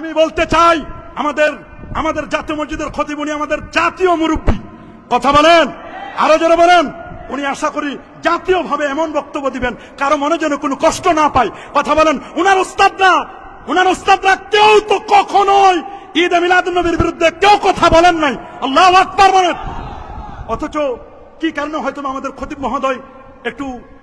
আমি বলতে চাই, আমাদের আমাদের জাতীয় মসজিদের খতিব উনি আমাদের জাতীয় মুরব্বী। কথা বলেন? আরও যারা বলেন? উনি আশা করি জাতীয়ভাবে এমন বক্তব্য দিবেন, কারও মনে যেন কোনো কষ্ট না পায়। কথা বলেন, উনার উস্তাদরা উনার উস্তাদরা কেউ তো কখনোই ঈদ মিলাদ নবীর বিরুদ্ধে কেউ কথা বলেন নাই। আল্লাহ আকবার বলেন। অথচ কি কারণে হয়তো আমাদের খতিব মহোদয় একটু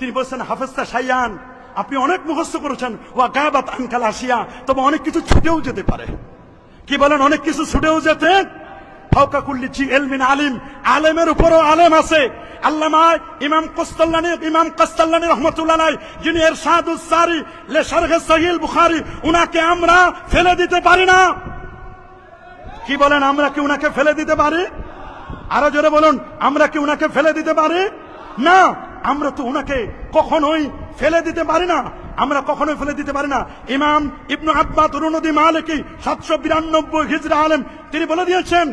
তিনি বলছেন হাফেজটা সাইয়ান। আপনি অনেক মুখস্থ করেছেন, ওয়া গাবাত আনকাল আসিয়া। তবে অনেক কিছু ছুটেও যেতে পারে। কি বলেন, অনেক কিছু ছুটেও যেতে? ফাউকা কুল্লি জি এলমিন আলিম। আলেমের উপরও আলেম আছে। আল্লামা ইমাম কস্তাল্লানি ইমাম কস্তাল্লানি রহমতুল্লাহ যিনি এর সাদুস সারি, লে শারহে সহিল বুখারি। উনাকে আমরা ফেলে দিতে পারি না। কি বলেন, আমরা কি উনাকে ফেলে দিতে পারি? আরও জোরে বলুন, আমরা কি উনাকে ফেলে দিতে পারি? না। আমরা তো ওনাকে কখনোই ফেলে দিতে পারি না। আমরা কখনোই ফেলে দিতে পারি না। ইমাম ইবনু আব্বা তরুণদী মালিকি সাতশো বিরানব্বই হিজরা আলেম, তিনি বলে দিয়েছেন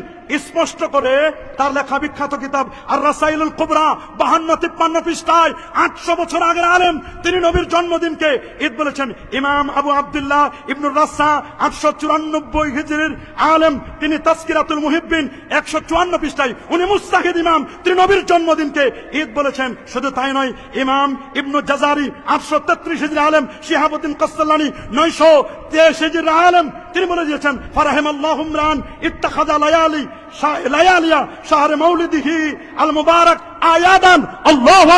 স্পষ্ট করে তার লেখা বিখ্যাত কিতাব আর রাসাইলুল কুবরা, বাহান্ন তিপ্পান্ন পৃষ্ঠায়, আটশো বছর আগের আলেম, তিনি নবীর জন্মদিনকে ঈদ বলেছেন। ইমাম আবু আব্দুল্লাহ ইবনুর রাসা, আটশো চুরানব্বই হিজরির আলেম, তিনি তাস্কিরাতুল মুহিব্বিন, একশো চুয়ান্ন পৃষ্ঠায়। উনি মুস্তাহিদ ইমাম, তিনি নবীর জন্মদিনকে ঈদ বলেছেন। শুধু তাই নয়, ইমাম ইবনু জাজারি, আটশো তেত্রিশ হিজরি আলেম, শিহাবুদ্দিন কস্তাল্লানি নয়শো হিজরি আলেম তিনি বলে দিয়েছেন ফারাহেম আল্লাহ উমরান ইত্তাখাদা লায়ালি লায়ালিয়া শাহরে মৌলিদিহি আল মুবারক আয়াদান আল্লাহ